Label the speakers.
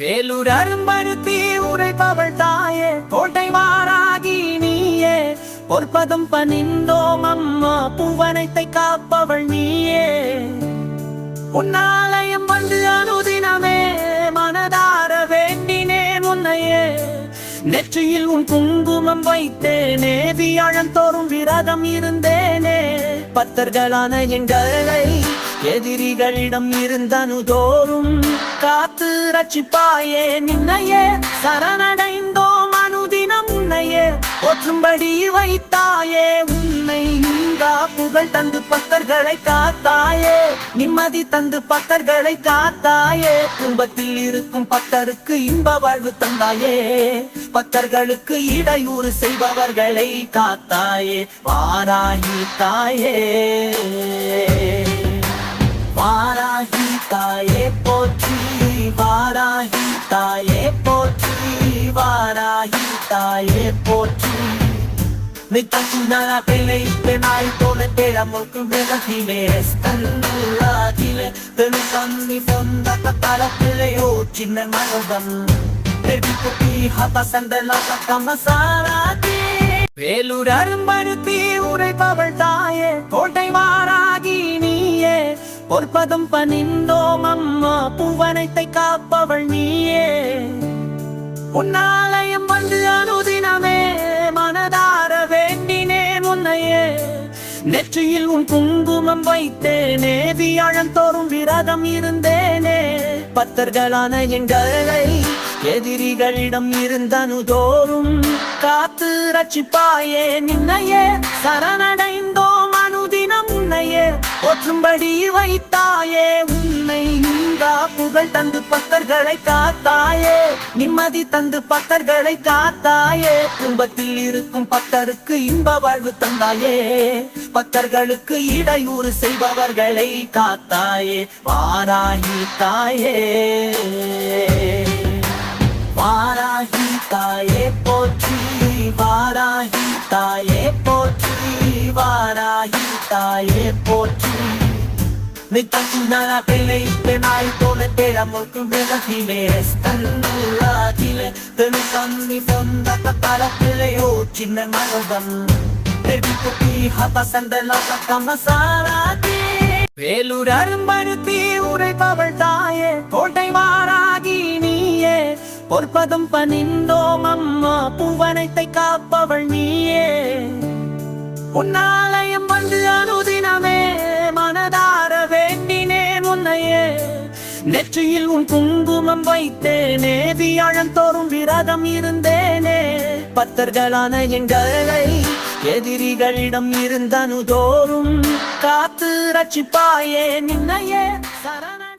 Speaker 1: வேலூர் அரும்பருத்தி உரைப்பவள் தாயே கோட்டை மாறாகி நீயே. பொற்பதம் பனிந்தோம் அம்மா பூவனத்தை காப்பவள் நீயே. உன்னாலயம் வந்து அனுதினமே மனதார வேண்டினேன் உன்னையே. நெற்றியில் உன் குங்குமம் வைத்தேனே வியாழம் தோறும் விரதம் இருந்தேனே. பத்தர்களான எங்களை எதிரிகளிடம் இருந்தனுதோறும் காத்து ரட்சிப்பாயே. நின்னையே சரணடைந்தோம் அனுதினம் உன்னையே. ஒற்றும்படி வைத்தாயே உன்னை நீங்கா புகழ் தந்து பக்தர்களை காத்தாயே. நிம்மதி தந்து பக்தர்களை காத்தாயே. குடும்பத்தில் இருக்கும் பக்தருக்கு இன்ப வாழ்வு தந்தாயே. பக்தர்களுக்கு இடையூறு செய்பவர்களை காத்தாயே. வாராகி தாயே. தாயே போற்றி வாராகி. தாயே போற்றி வாராகி. தாயே போற்றி. நித்தகுணர பிள்ளை பெண்ணாய் போல தேடமுக்கு விலகிலே ஸ்தல்லாதிலே தெரு தண்ணி சொந்த கத்தால பிள்ளையோ சின்ன மனதம் தேவி குட்டி ஹத சண்டல கமசாராதி வேலூர் அரும்பருத்தி உரைப்பவள் தாயே. கோட்டை வாராகி நீயே பொற்பதம் பணிந்தோம் அம்மா பூவனத்தை காப்பவள் நீயே. உன்னாலயம் வந்து அனுதினமே மனதார வேண்டினேன் உன்னையே. நெற்றியில் உன் குங்குமம் வைத்தேனே வியாழம் தோறும் விரதம் இருந்தேனே. பத்தர்களான எங்களை எதிரிகளிடம் இருந்தனு தோறும் காத்து ரட்சிப்பாயே நின்னையே சரண ஒற்றும்படி வைத்தாயே. உன்னை நீங்கா புகழ் தந்து பக்தர்களை காத்தாயே. நிம்மதி தந்து பக்தர்களை காத்தாயே. குடும்பத்தில் இருக்கும் பக்தருக்கு இன்ப வாழ்வு தந்தாயே. பக்தர்களுக்கு இடையூறு செய்பவர்களை காத்தாயே. வாராகி தாயே. வாராகி தாயே போற்றி. வாராகி தாயே போற்றி. வாராகி தாயே போற்றி. நித்தகுணர பிள்ளை பெண்ணாய் போல தேடமுக்கு விலகிலே ஸ்தல்லாதிலே தெரு தண்ணி சொந்த கத்தால பிள்ளையோ சின்ன மனதம் தேவி குட்டி ஹத சண்டல கமசாராதி வேலூர் அரும்பருத்தி உரைப்பவள் தாயே கோட்டை மாறாகி நீயே பொற்பதம் பணிந்தோம் அம்மா பூவனத்தை காப்பவள் நீயே உன்னாலயம் வந்து நெற்றியில் உன் குங்குமம் வைத்தேனே வியாழம் தோறும் விரதம் இருந்தேனே. பத்தர்களான எங்களை எதிரிகளிடம் இருந்தனு தோறும் காத்து ரட்சிப்பாயே நின்னையே சரண